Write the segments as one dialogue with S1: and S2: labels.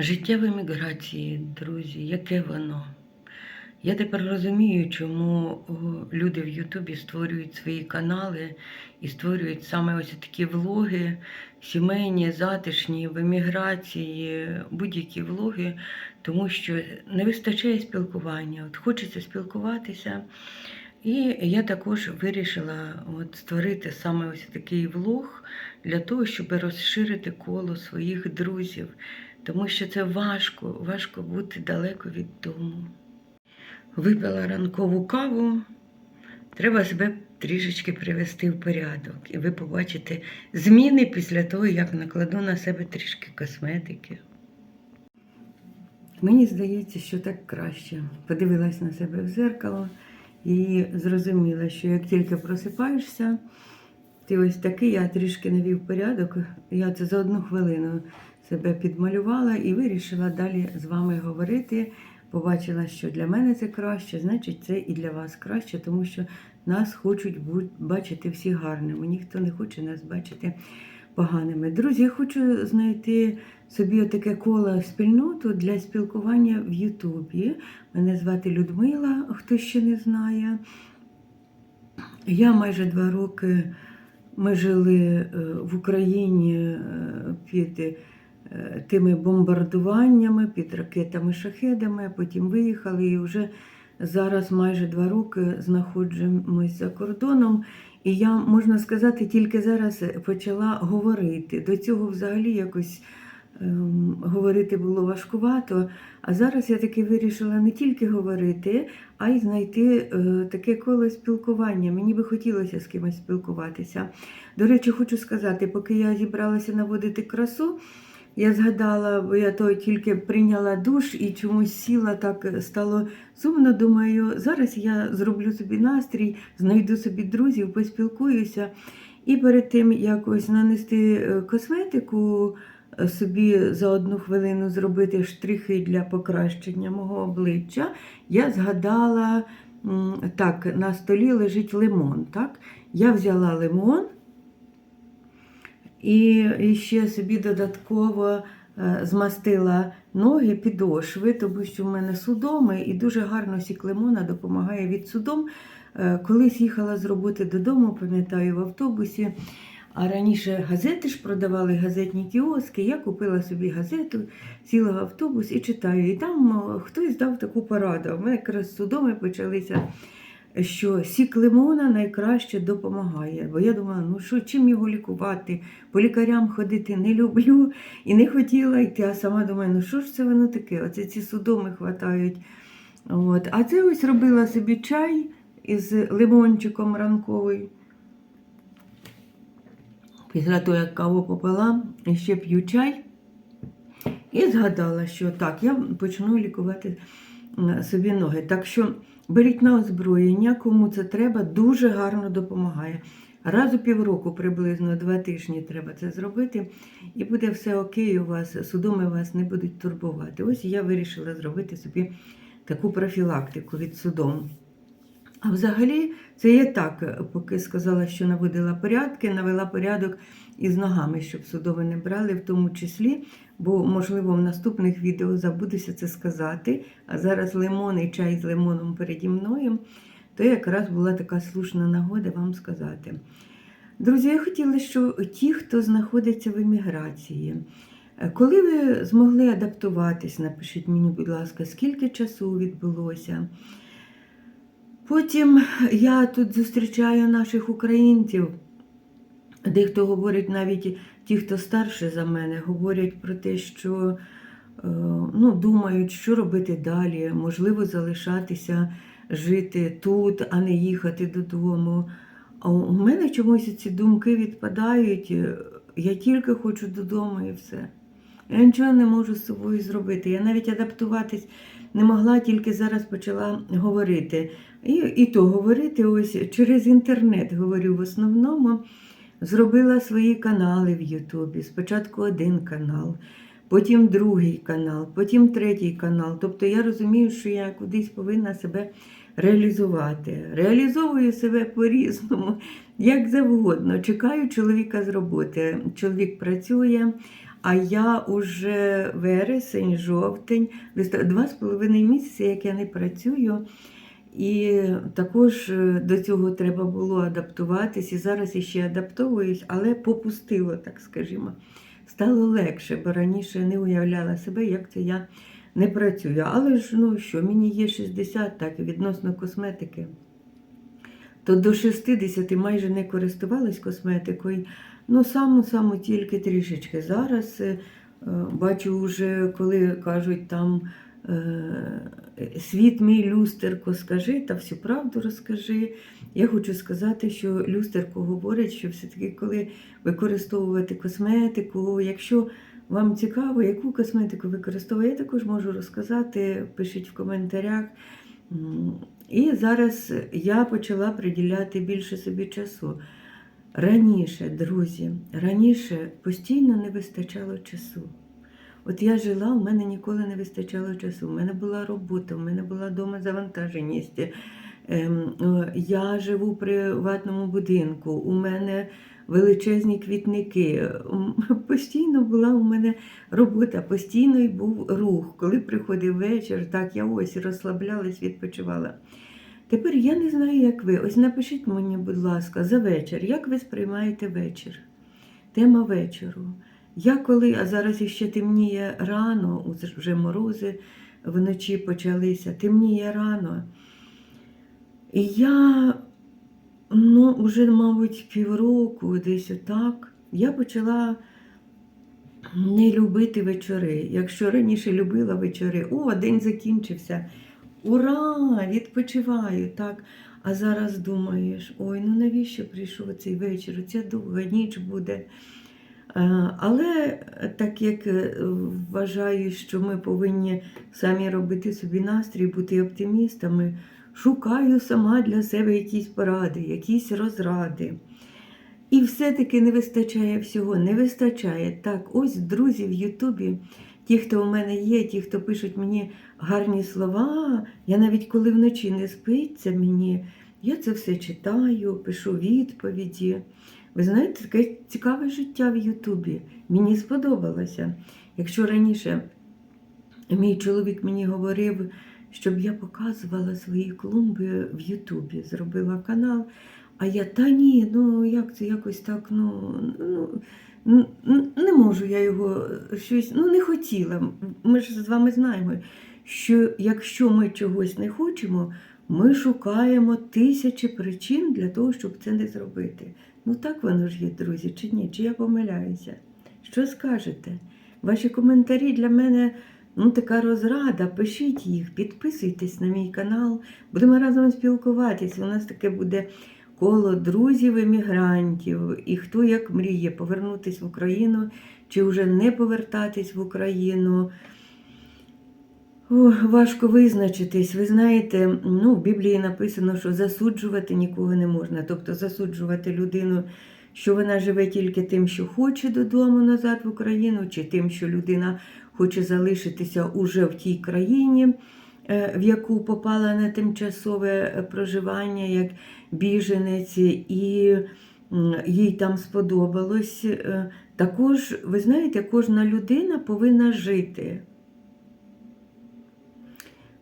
S1: Життя в еміграції, друзі, яке воно? Я тепер розумію, чому люди в Ютубі створюють свої канали і створюють саме ось такі влоги, сімейні, затишні, в еміграції, будь-які влоги, тому що не вистачає спілкування. От хочеться спілкуватися. І я також вирішила от створити саме ось такий влог для того, щоб розширити коло своїх друзів тому що це важко, важко бути далеко від дому. Випила ранкову каву, треба себе трішечки привести в порядок. І ви побачите зміни після того, як накладу на себе трішки косметики. Мені здається, що так краще. Подивилась на себе в зеркало і зрозуміла, що як тільки просипаєшся, ти ось такий, я трішки навів порядок. Я це за одну хвилину себе підмалювала і вирішила далі з вами говорити. Побачила, що для мене це краще, значить, це і для вас краще, тому що нас хочуть бачити всі гарними. Ніхто не хоче нас бачити поганими. Друзі, я хочу знайти собі таке коло спільноту для спілкування в Ютубі. Мене звати Людмила, хто ще не знає. Я майже два роки ми жили е, в Україні е, під е, тими бомбардуваннями, під ракетами шахедами, потім виїхали і вже зараз майже два роки знаходжуємось за кордоном. І я, можна сказати, тільки зараз почала говорити. До цього взагалі якось говорити було важкувато. А зараз я таки вирішила не тільки говорити, а й знайти е, таке коло спілкування. Мені би хотілося з кимось спілкуватися. До речі, хочу сказати, поки я зібралася наводити красу, я згадала, бо я то тільки прийняла душ і чомусь сіла, так стало сумно. Думаю, зараз я зроблю собі настрій, знайду собі друзів, поспілкуюся. І перед тим якось нанести е, косметику, е, собі за одну хвилину зробити штрихи для покращення мого обличчя, я згадала, так, на столі лежить лимон. Так? Я взяла лимон. І, ще собі додатково е, змастила ноги, підошви, тому що в мене судоми, і дуже гарно сік лимона допомагає від судом. Е, Колись їхала з роботи додому, пам'ятаю, в автобусі. А раніше газети ж продавали газетні кіоски. Я купила собі газету, сіла в автобус і читаю. І там хтось дав таку пораду. У мене якраз судоми почалися що сік лимона найкраще допомагає. Бо я думала, ну що, чим його лікувати? По лікарям ходити не люблю і не хотіла йти, а сама думаю, ну що ж це воно таке? Оце ці судоми хватають. От. А це ось робила собі чай із лимончиком ранковий. Після того, як каву попила, ще п'ю чай. І згадала, що так, я почну лікувати собі ноги. Так що беріть на озброєння, кому це треба, дуже гарно допомагає. Раз у півроку, приблизно два тижні треба це зробити, і буде все окей у вас, судоми вас не будуть турбувати. Ось я вирішила зробити собі таку профілактику від судом. А взагалі, це я так, поки сказала, що наводила порядки, навела порядок із ногами, щоб судови не брали, в тому числі, бо, можливо, в наступних відео забудуся це сказати. А зараз лимон і чай з лимоном переді мною, то якраз була така слушна нагода вам сказати. Друзі, я хотіла, що ті, хто знаходиться в еміграції, е, коли ви змогли адаптуватись, напишіть мені, будь ласка, скільки часу відбулося. Потім я тут зустрічаю наших українців, дехто говорить, навіть ті, хто старше за мене, говорять про те, що е, ну, думають, що робити далі, можливо, залишатися жити тут, а не їхати додому. А у мене чомусь ці думки відпадають. Я тільки хочу додому і все. Я нічого не можу з собою зробити. Я навіть адаптуватись не могла, тільки зараз почала говорити. І, і то говорити ось через інтернет говорю в основному. Зробила свої канали в Ютубі. Спочатку один канал, потім другий канал, потім третій канал. Тобто я розумію, що я кудись повинна себе реалізувати. Реалізовую себе по-різному, як завгодно. Чекаю чоловіка з роботи. Чоловік працює, А я уже вересень, жовтень, два з половиною місяці, як я не працюю. І також е, до цього треба було адаптуватись. І зараз іще адаптовуюсь, але попустило, так скажімо. Стало легше, бо раніше не уявляла себе, як це я не працюю. Але ж ну що, мені є 60, так, відносно косметики. То до 60 майже не користувалась косметикою. Ну, саму-саму тільки трішечки. Зараз е, е, бачу вже, коли кажуть там світ мій люстерко, скажи та всю правду розкажи. Я хочу сказати, що люстерко говорить, що все-таки, коли використовувати косметику, якщо вам цікаво, яку косметику використовую, я також можу розказати. Пишіть в коментарях. І зараз я почала приділяти більше собі часу. Раніше, друзі, раніше постійно не вистачало часу. От я жила, у мене ніколи не вистачало часу. У мене була робота, у мене була вдома завантаженість. Ем, Я живу в приватному будинку, у мене величезні квітники. Постійно була у мене робота, постійно був рух. Коли приходив вечір, так я ось розслаблялась, відпочивала. Тепер я не знаю, як ви. Ось напишіть мені, будь ласка, за вечір, як ви сприймаєте вечір? Тема вечору. Я коли, а зараз іще темніє рано, вже морози вночі почалися, темніє рано. І я, ну, вже, мабуть, півроку, десь отак, я почала не любити вечори. Якщо раніше любила вечори, о, день закінчився. Ура! Відпочиваю, так. А зараз думаєш, ой, ну навіщо прийшов цей вечір? Ця довга ніч буде. Але так як е, вважаю, що ми повинні самі робити собі настрій, бути оптимістами, шукаю сама для себе якісь поради, якісь розради. І все-таки не вистачає всього, не вистачає. Так, ось друзі в Ютубі, ті, хто у мене є, ті, хто пишуть мені гарні слова, я навіть коли вночі не спиться мені, я це все читаю, пишу відповіді. Ви знаєте, таке цікаве життя в Ютубі. Мені сподобалося. Якщо раніше мій чоловік мені говорив, щоб я показувала свої клумби в Ютубі, зробила канал. А я та ні, ну як це якось так, ну, ну не можу я його щось, ну не хотіла. Ми ж з вами знаємо, що якщо ми чогось не хочемо, ми шукаємо тисячі причин для того, щоб це не зробити. Ну так воно ж є, друзі, чи ні? Чи я помиляюся? Що скажете? Ваші коментарі для мене ну, така розрада. Пишіть їх, підписуйтесь на мій канал. Будемо разом спілкуватися. У нас таке буде коло друзів-емігрантів. І хто як мріє повернутися в Україну чи вже не повертатись в Україну. Важко визначитись. Ви знаєте, ну, в Біблії написано, що засуджувати нікого не можна. Тобто засуджувати людину, що вона живе тільки тим, що хоче додому назад в Україну, чи тим, що людина хоче залишитися уже в тій країні, е, в яку попала на тимчасове проживання як біженець, і їй там сподобалось. Е, Також, ви знаєте, кожна людина повинна жити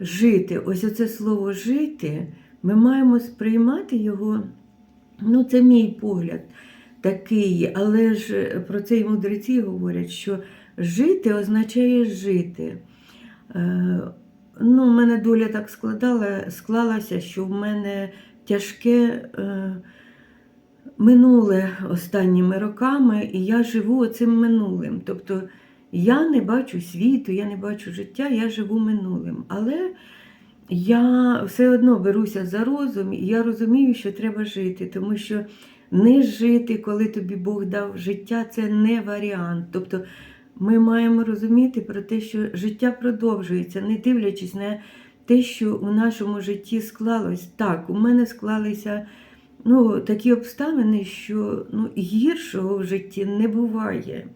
S1: жити, ось оце слово жити, ми маємо сприймати його, ну це мій погляд такий, але ж про це й мудреці говорять, що жити означає жити. Е, ну, в мене доля так складала, склалася, що в мене тяжке е, минуле останніми роками, і я живу цим минулим. Тобто я не бачу світу, я не бачу життя, я живу минулим. Але я все одно беруся за розум, і я розумію, що треба жити, тому що не жити, коли тобі Бог дав життя, це не варіант. Тобто ми маємо розуміти про те, що життя продовжується, не дивлячись на те, що у нашому житті склалось. Так, у мене склалися ну, такі обставини, що ну, гіршого в житті не буває.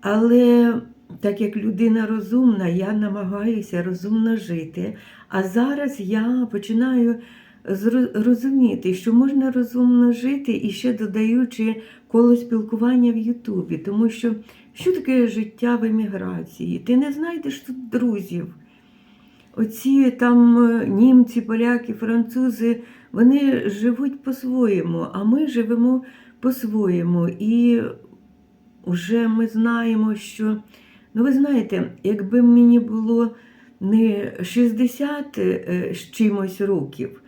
S1: Але так як людина розумна, я намагаюся розумно жити. А зараз я починаю розуміти, що можна розумно жити і ще додаючи коло спілкування в Ютубі, тому що що таке життя в еміграції. Ти не знайдеш тут друзів. Оці там е, німці, поляки, французи, вони живуть по-своєму, а ми живемо по-своєму. І вже ми знаємо, що, ну ви знаєте, якби мені було не 60 е, з чимось років,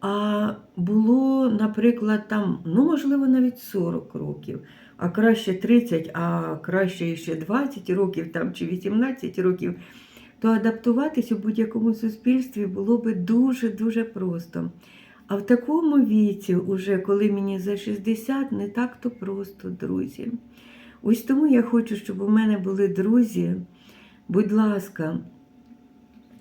S1: а було, наприклад, там, ну, можливо, навіть 40 років, а краще 30, а краще ще 20 років там, чи 18 років, то адаптуватись у будь-якому суспільстві було би дуже-дуже просто. А в такому віці, уже коли мені за 60, не так то просто, друзі. Ось тому я хочу, щоб у мене були друзі. Будь ласка,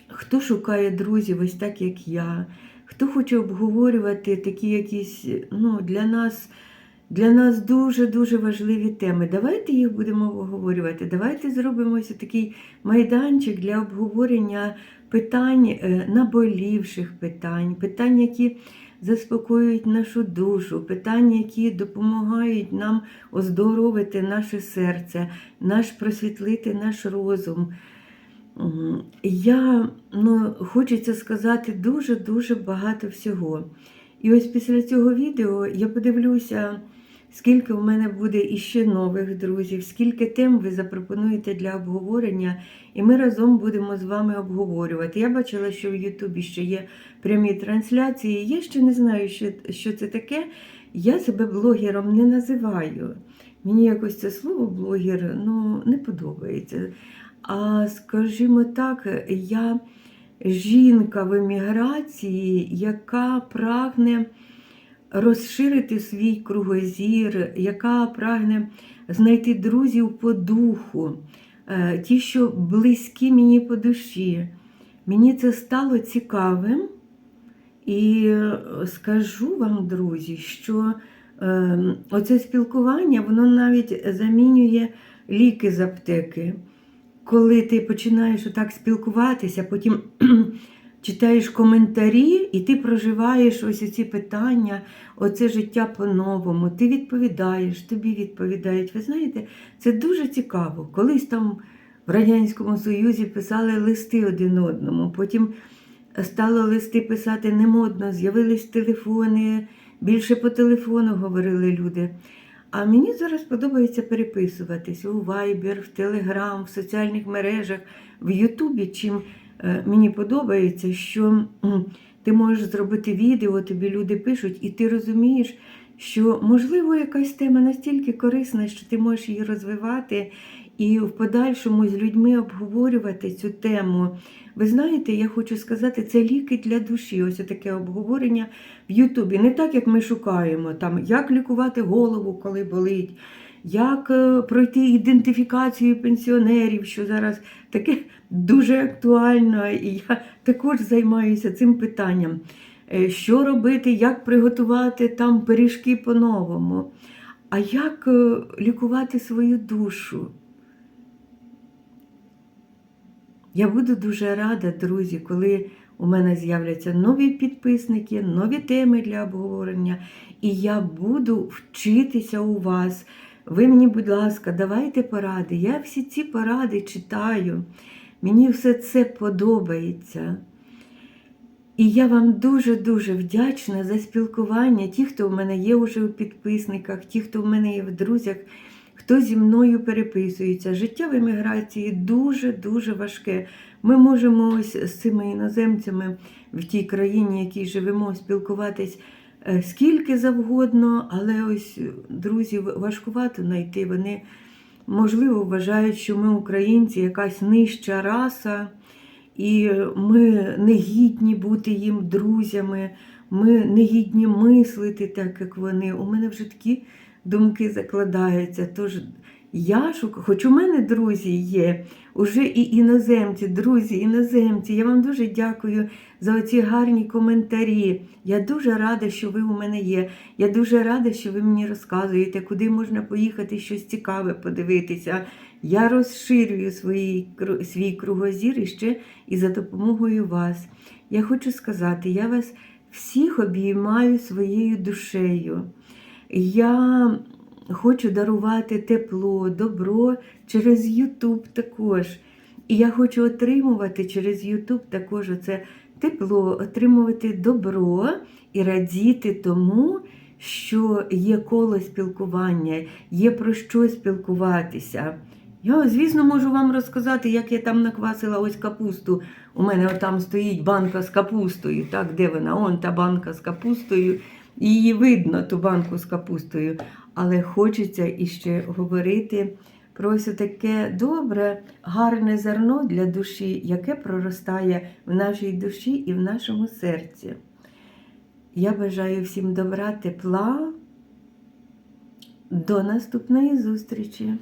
S1: хто шукає друзів ось так, як я, хто хоче обговорювати такі якісь ну, для нас для нас дуже-дуже важливі теми. Давайте їх будемо обговорювати. Давайте зробимо ось такий майданчик для обговорення питань, е, наболівших питань, питань, які заспокоюють нашу душу, питання, які допомагають нам оздоровити наше серце, наш просвітлити наш розум. Я ну, хочеться сказати дуже-дуже багато всього. І ось після цього відео я подивлюся, скільки в мене буде іще нових друзів, скільки тем ви запропонуєте для обговорення, і ми разом будемо з вами обговорювати. Я бачила, що в Ютубі ще є прямі трансляції. Я ще не знаю, що це таке. Я себе блогером не називаю. Мені якось це слово блогер ну, не подобається. А скажімо так, я жінка в еміграції, яка прагне розширити свій кругозір, яка прагне знайти друзів по духу, е, ті, що близькі мені по душі. Мені це стало цікавим. І е, скажу вам, друзі, що е, оце спілкування, воно навіть замінює ліки з аптеки коли ти починаєш отак спілкуватися, потім читаєш коментарі, і ти проживаєш ось ці питання, оце життя по-новому, ти відповідаєш, тобі відповідають. Ви знаєте, це дуже цікаво. Колись там в Радянському Союзі писали листи один одному, потім стало листи писати не модно, з'явились телефони, більше по телефону говорили люди. А мені зараз подобається переписуватись у Viber, в Telegram, в соціальних мережах, в Ютубі. Чим мені подобається, що ти можеш зробити відео, тобі люди пишуть, і ти розумієш, що можливо якась тема настільки корисна, що ти можеш її розвивати і в подальшому з людьми обговорювати цю тему. Ви знаєте, я хочу сказати, це ліки для душі. Ось таке обговорення в Ютубі. Не так, як ми шукаємо, там, як лікувати голову, коли болить, як е, пройти ідентифікацію пенсіонерів, що зараз таке дуже актуально, і я також займаюся цим питанням. Е, Що робити, як приготувати там пиріжки по-новому, а як е, лікувати свою душу? Я буду дуже рада, друзі, коли у мене з'являться нові підписники, нові теми для обговорення, і я буду вчитися у вас. Ви мені, будь ласка, давайте поради. Я всі ці поради читаю. Мені все це подобається. І я вам дуже-дуже вдячна за спілкування. Ті, хто в мене є вже у підписниках, ті, хто в мене є в друзях, хто зі мною переписується. Життя в еміграції дуже-дуже важке. Ми можемо ось з цими іноземцями в тій країні, в якій живемо, спілкуватись скільки завгодно, але ось друзів важкувато знайти. Вони, можливо, вважають, що ми, українці, якась нижча раса, і ми не гідні бути їм друзями, ми не гідні мислити так, як вони. У мене вже такі думки закладаються. Тож я шукаю, хоч у мене друзі є, уже і іноземці, друзі, іноземці. Я вам дуже дякую за оці гарні коментарі. Я дуже рада, що ви у мене є. Я дуже рада, що ви мені розказуєте, куди можна поїхати щось цікаве подивитися. Я розширюю свої, свій кругозір і ще і за допомогою вас. Я хочу сказати, я вас всіх обіймаю своєю душею. Я хочу дарувати тепло, добро через Ютуб також. І я хочу отримувати через Ютуб також це тепло, отримувати добро і радіти тому, що є коло спілкування, є про що спілкуватися. Я, звісно, можу вам розказати, як я там наквасила ось капусту. У мене там стоїть банка з капустою. Так, де вона? Он та банка з капустою. Її видно, ту банку з капустою. Але хочеться іще говорити про ось таке добре, гарне зерно для душі, яке проростає в нашій душі і в нашому серці. Я бажаю всім добра, тепла. До наступної зустрічі!